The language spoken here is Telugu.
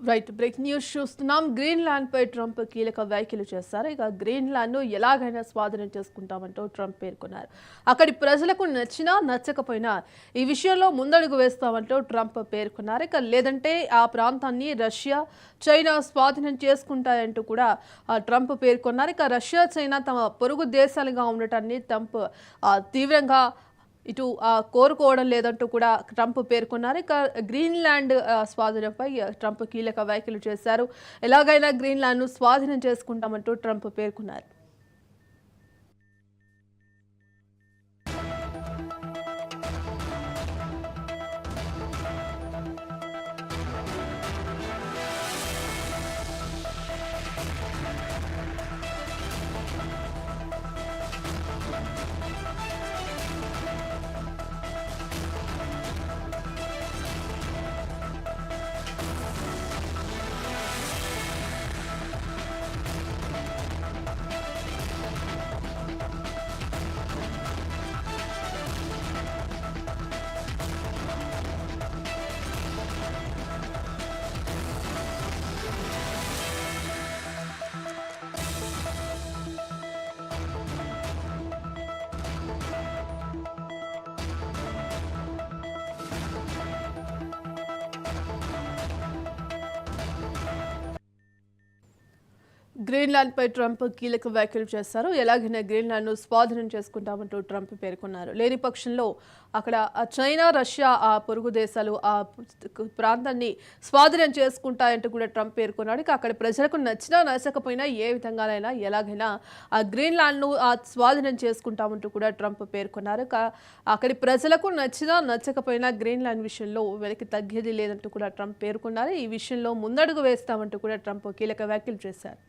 రైట్ బ్రేక్ న్యూస్ చూస్తున్నాం. గ్రీన్లాండ్ పై ట్రంప్ కీలక వ్యాఖ్యలు చేస్తారు ఇక గ్రీన్ ల్యాండ్ను ఎలాగైనా స్వాధీనం చేసుకుంటామంటూ ట్రంప్ పేర్కొన్నారు. అక్కడి ప్రజలకు నచ్చినా నచ్చకపోయినా ఈ విషయంలో ముందడుగు వేస్తామంటూ ట్రంప్ పేర్కొన్నారు. ఇక లేదంటే ఆ ప్రాంతాన్ని రష్యా చైనా స్వాధీనం చేసుకుంటాయంటూ కూడా ట్రంప్ పేర్కొన్నారు. ఇక రష్యా చైనా తమ పొరుగు దేశాలుగా ఉండటాన్ని ట్రంప్ తీవ్రంగా ఇటు కోరుకోవడం లేదంటూ కూడా ట్రంప్ పేర్కొన్నారు. ఇక గ్రీన్లాండ్ స్వాధీనంపై ట్రంప్ కీలక వ్యాఖ్యలు చేశారు. ఎలాగైనా గ్రీన్లాండ్ను స్వాధీనం చేసుకుంటామంటూ ట్రంప్ పేర్కొన్నారు. గ్రీన్లాండ్పై ట్రంప్ కీలక వ్యాఖ్యలు చేశారు ఎలాగైనా గ్రీన్లాండ్ను స్వాధీనం చేసుకుంటామంటూ ట్రంప్ పేర్కొన్నారు. లేని పక్షంలో అక్కడ చైనా రష్యా ఆ పొరుగు దేశాలు ఆ ప్రాంతాన్ని స్వాధీనం చేసుకుంటాయంటూ కూడా ట్రంప్ పేర్కొన్నాడు. ఇక అక్కడ ప్రజలకు నచ్చినా నచ్చకపోయినా ఏ విధంగానైనా ఎలాగైనా ఆ గ్రీన్లాండ్ను ఆ స్వాధీనం చేసుకుంటామంటూ కూడా ట్రంప్ పేర్కొన్నారు. అక్కడి ప్రజలకు నచ్చినా నచ్చకపోయినా గ్రీన్లాండ్ విషయంలో వెనక్కి తగ్గేది లేదంటూ కూడా ట్రంప్ పేర్కొన్నారు. ఈ విషయంలో ముందడుగు వేస్తామంటూ కూడా ట్రంప్ కీలక వ్యాఖ్యలు చేశారు.